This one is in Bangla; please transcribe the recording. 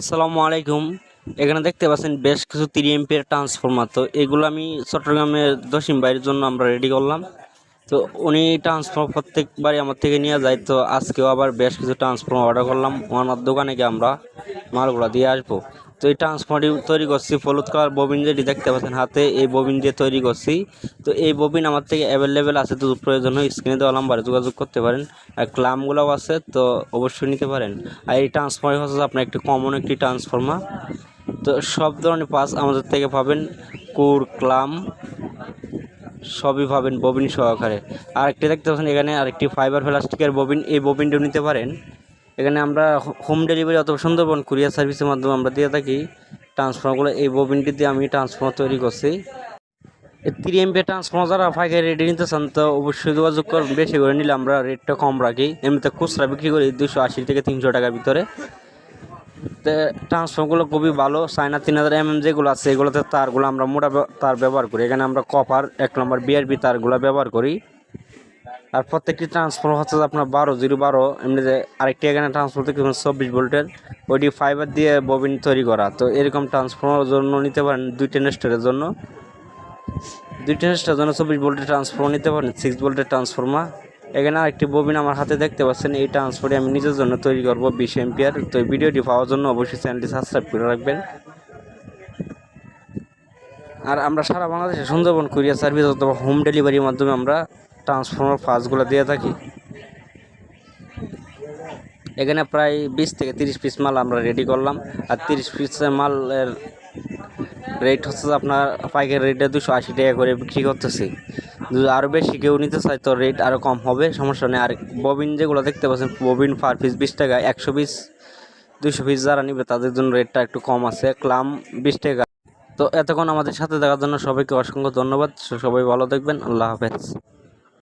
আসসালামু আলাইকুম। এখানে দেখতে পাচ্ছেন বেশ কিছু তিরি এমপির ট্রান্সফরমার তো এগুলো আমি চট্টগ্রামের দশিম বাইরের জন্য আমরা রেডি করলাম। তো উনি ট্রান্সফর্মার প্রত্যেকবারই আমার থেকে নিয়ে যায়। তো আজকেও আবার বেশ কিছু ট্রান্সফর্মার অর্ডার করলাম। ওনার দোকানে গিয়ে আমরা মালগুলো দিয়ে আসব। তো এই ট্রান্সফর্মারটি তৈরি করছি, হলুদ কালার ববিন যেটি দেখতে পাচ্ছেন হাতে, এই ববিন দিয়ে তৈরি করছি। তো এই ববিন আমার থেকে অ্যাভেলেবেল আছে তো প্রয়োজন হয় স্ক্রিনে দেওয়া নাম্বারে যোগাযোগ করতে পারেন। আর ক্লামগুলোও আছে, তো অবশ্যই নিতে পারেন। আর এই ট্রান্সফর্মার হচ্ছে আপনার একটি কমন একটি ট্রান্সফর্মার তো সব ধরনের পাস আমাদের থেকে পাবেন, কুর ক্লাম সবই পাবেন ববিন সহকারে। আরেকটি দেখতে পাচ্ছেন এখানে আরেকটি ফাইবার প্লাস্টিকের ববিন এই ববিনটিও নিতে পারেন। এখানে আমরা হোম ডেলিভারি অথবা সুন্দরবন কুরিয়ার সার্ভিসের মাধ্যমে আমরা দিয়ে থাকি। ট্রান্সফর্মারগুলো এই ববিনটি দিয়ে আমি ট্রান্সফর্মার তৈরি করছি। থ্রি এমপি ট্রান্সফর্মার যারা পাইকারি রেডি নিতে চান তো অবশ্যই যোগাযোগ করুন। বেশি করে নিলে আমরা রেটটা কম রাখি। এমনিতে খুচরা বিক্রি করি দুশো আশি থেকে তিনশো টাকার ভিতরে। তো ট্রান্সফর্মগুলো খুবই ভালো। সাইনা তিন হাজার এম এম যেগুলো আছে, এগুলোতে তারগুলো আমরা মোটা তার ব্যবহার করি। এখানে আমরা কপার এক নম্বর বিআরবি তারগুলো ব্যবহার করি। আর প্রত্যেকটি ট্রান্সফর্মার হচ্ছে আপনার বারো, জিরো বারো এমনিতে আরেকটি এখানে ট্রান্সফর্মার থেকে চব্বিশ ভোল্টের। ওইটি ফাইবার দিয়ে ববিন তৈরি করা। তো এরকম ট্রান্সফর্মার জন্য নিতে পারেন দুই টেনেস্টারের জন্য। দুই টেনেস্টারের জন্য চব্বিশ ভোল্টের ট্রান্সফর্মার নিতে পারেন সিক্স ভোল্টের ট্রান্সফর্মার এখানে আরেকটি ববিন আমার হাতে দেখতে পাচ্ছেন, এই ট্রান্সফারটি আমি নিজের জন্য তৈরি করব বিশ এমপিয়ার তো এই ভিডিওটি পাওয়ার জন্য অবশ্যই চ্যানেলটি সাবস্ক্রাইব করে রাখবেন। আর আমরা সারা বাংলাদেশে সুন্দরবন কুরিয়ার সার্ভিস অথবা হোম ডেলিভারির মাধ্যমে আমরা ট্রান্সফর্মার ফার্স্টগুলো দিয়ে থাকি। এখানে প্রায় বিশ থেকে তিরিশ পিস মাল আমরা রেডি করলাম। আর তিরিশ পিস মালের রেট হচ্ছে আপনার পাইকারি রেটে দুশো আশি টাকা করে বিক্রি করতেছি। যদি আরও বেশি কেউ নিতে চায় তো রেট আরও কম হবে, সমস্যা নেই। আর ববিন যেগুলো দেখতে পাচ্ছেন ববিন পার পিস বিশ টাকা, একশো পিস দুশো পিস যারা নিবে তাদের জন্য রেটটা একটু কম আছে। ক্লাম বিশ টাকা। তো এতক্ষণ আমাদের সাথে দেখার জন্য সবাইকে অসংখ্য ধন্যবাদ। সবাই ভালো দেখবেন আল্লাহ হাফেজ।